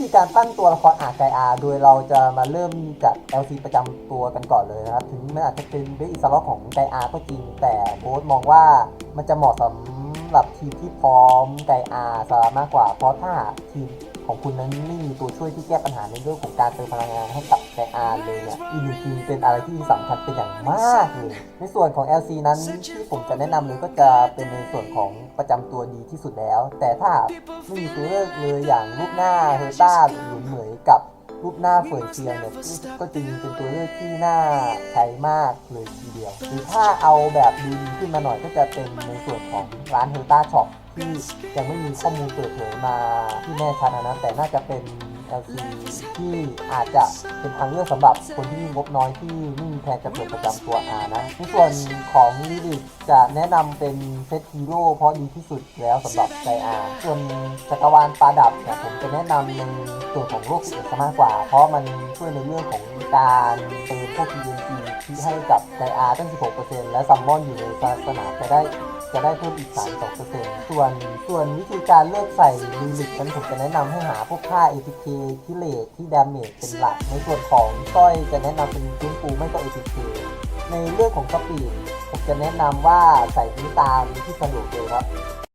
ธีการตั้งตัวละครอาไกอาโดยเราจะมาเริ่มจาก LC ประจำตัวกันก่อนเลยนะครับ ถึงมันอาจจะเป็นเบสอิสระของไกอาก็จริง แต่โค้ชมองว่ามันจะเหมาะสำหรับทีมที่พร้อมไกอาสาระมากกว่า เพราะถ้าทีม ของคุณนั้นไม่มีตัวช่วยที่แก้ปัญหาในเรื่องของการเติมพลังงานให้กับไกอาเลยเนี่ยอีกหนึ่งทีมเป็นอะไรที่สำคัญเป็นอย่างมากเลย ในส่วนของ LC นั้นที่ผมจะแนะนำเลยก็จะเป็นในส่วนของประจำตัวดีที่สุดแล้ว แต่ถ้าไม่มีตัวเลือกเลยอย่างลูกหน้าเฮอร์ต้าหรือเหมยกับ รูปหน้าเฟยเชียงเนี่ยก็จึงเป็นตัวเลือกที่น่าใช้มากเลยทีเดียว หรือถ้าเอาแบบดูดีขึ้นมาหน่อยก็จะเป็นในส่วนของร้านเฮอร์ต้าช็อปที่ยังไม่มีข้อมูลเปิดเผยมาที่แน่ชัดนะแต่น่าจะเป็น LC ที่อาจจะเป็นทางเลือกสำหรับคนที่มีงบน้อยที่ไม่มีแผนจะเปิดประจำตัว R นะในส่วนของลิลิจะแนะนำเป็นเซตฮีโร่เพราะดีที่สุดแล้วสำหรับใจ R ส่วนจักรวาลปลาดับเนี่ยผมจะแนะนำในส่วนของโลกสิบเอ็ดมากกว่า เพราะมันช่วยในเรื่องของการเติมพวก PNG ที่ให้กับใจ R ตั้ง 16%และซัมมอนอยู่ในศาสนาจะได้จะได้เพิ่มอีก 32%ส่วนส่วนวิธีการเลือกใส่ลิลิตนั้นผมจะแนะนำให้หาพวกค่า ATK ที่เลทที่ดาเมจเป็นหลัก ในส่วนของสร้อยจะแนะนำเป็นฟื้นฟูไม่ก็ ATK ในเรื่องของสปีดผมจะแนะนำว่าใส่นิ้วตามที่สะดวกเลยครับ